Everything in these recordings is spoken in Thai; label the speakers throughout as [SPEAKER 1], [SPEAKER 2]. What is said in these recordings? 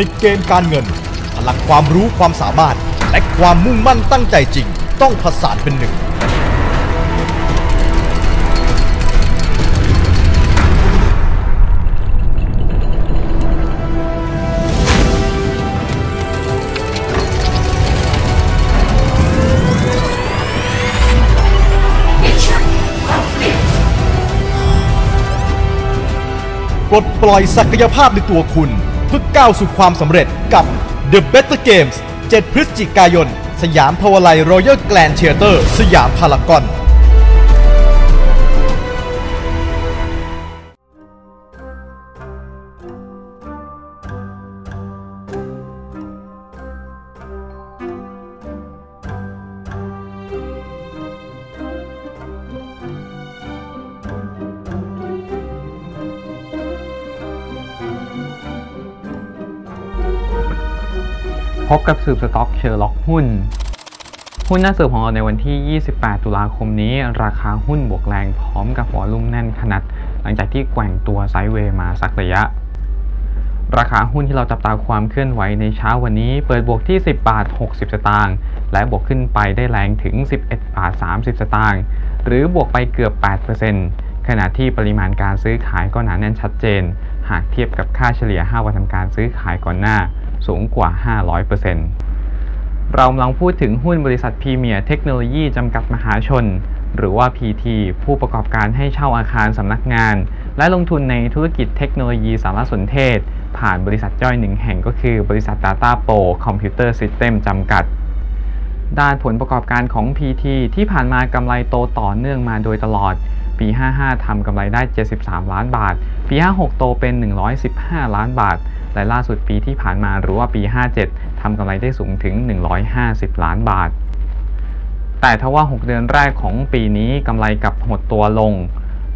[SPEAKER 1] ในเกมการเงิน พลังความรู้ความสามารถ และความมุ่งมั่นตั้งใจจริง ต้องผสานเป็นหนึ่ง ปลดปล่อยศักยภาพในตัวคุณ เพื่อก้าวสู่ความสำเร็จกับ The Better Games 7 พฤศจิกายน สยามพาวไลรอยัลแกลนเชียเตอร์ สยามพารากอน
[SPEAKER 2] พบกับสืบสต็อกเชอร์ล็อกหุ้น หุ้นหน้าสืบของเราในวันที่ 28 ตุลาคมนี้ ราคาหุ้นบวกแรงพร้อมกับวอลุ่มแน่นขนาด หลังจากที่แกว่งตัวไซด์เวย์มาสักระยะ ราคาหุ้นที่เราจับตาความเคลื่อนไหวในเช้าวันนี้ เปิดบวกที่ 10 บาท 60 สตางค์และบวกขึ้นไปได้แรงถึง 11 บาท 30 สตางค์หรือบวกไปเกือบ 8%ขณะที่ปริมาณการซื้อขายก็หนาแน่นชัดเจน หากเทียบกับค่าเฉลี่ย 5 วันทำการซื้อขายก่อนหน้า สูงกว่า 500%เรากำลังพูดถึงหุ้นบริษัทพรีเมียร์เทคโนโลยีจำกัดมหาชน หรือว่า PT ผู้ประกอบการให้เช่าอาคารสำนักงาน และลงทุนในธุรกิจเทคโนโลยีสารสนเทศ ผ่านบริษัทย่อยหนึ่งแห่งก็คือบริษัท Data Pro Computer System จำกัดด้านผลประกอบการของ PT ที่ผ่านมากำไรโตต่อเนื่องมาโดยตลอด ปี 55 ทำกำไรได้ 73 ล้านบาท ปี 56 โตเป็น 115 ล้านบาท และล่าสุดปีที่ผ่านมาหรือว่าปี 57ทำกำไรได้สูงถึง 150 ล้านบาท แต่ทว่า 6 เดือนแรกของปีนี้กำไรกลับหดตัวลง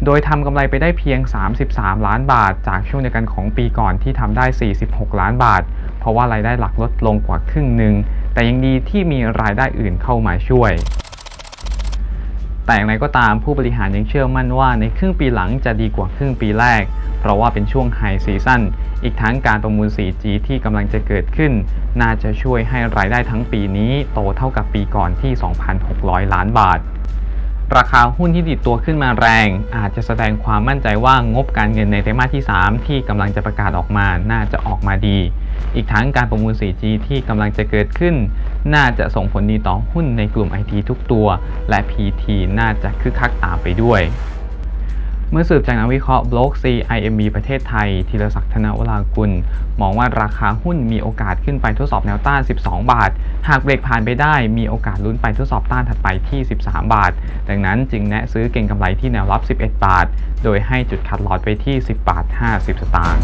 [SPEAKER 2] โดยทำกำไรไปได้เพียง 33 ล้านบาท จากช่วงเดียวกันของปีก่อนที่ทำได้ 46 ล้านบาท เพราะว่ารายได้หลักลดลงกว่าครึ่งหนึ่งแต่ยังดีที่มีรายได้อื่นเข้ามาช่วย แต่อย่างไรก็ตามผู้บริหารยังเชื่อมั่นว่าในครึ่งปีหลังจะดีกว่าครึ่งปีแรก เพราะว่าเป็นช่วงไฮซีซั่นอีกทั้งการประมูล 4G ที่กำลังจะเกิดขึ้น น่าจะช่วยให้รายได้ทั้งปีนี้โตเท่ากับปีก่อนที่ 2,600 ล้านบาท ราคาหุ้นที่ดิดตัวขึ้นมาแรง อาจจะแสดงความมั่นใจว่างบการเงินในไตรมาสที่ 3 ที่กำลังจะประกาศออกมาน่าจะออกมาดี อีกทั้งการประมูล 4G ที่กำลังจะเกิดขึ้น น่าจะส่งผลดีต่อหุ้นในกลุ่ม IT ทุกตัว และ PT น่าจะคึกคักตามไปด้วย เมื่อสืบจากนักวิเคราะห์บล็อก CIMB ประเทศไทยธีรศักดิ์ธนวรากุล มองว่าราคาหุ้นมีโอกาสขึ้นไปทดสอบแนวต้าน 12 บาท หากเบรกผ่านไปได้มีโอกาสลุ้นไปทดสอบต้านถัดไปที่ 13 บาท ดังนั้นจึงแนะซื้อเก่งกำไรที่แนวรับ 11 บาท โดยให้จุดคัดลอดไปที่ 10 บาท 50 สตาง
[SPEAKER 3] ค์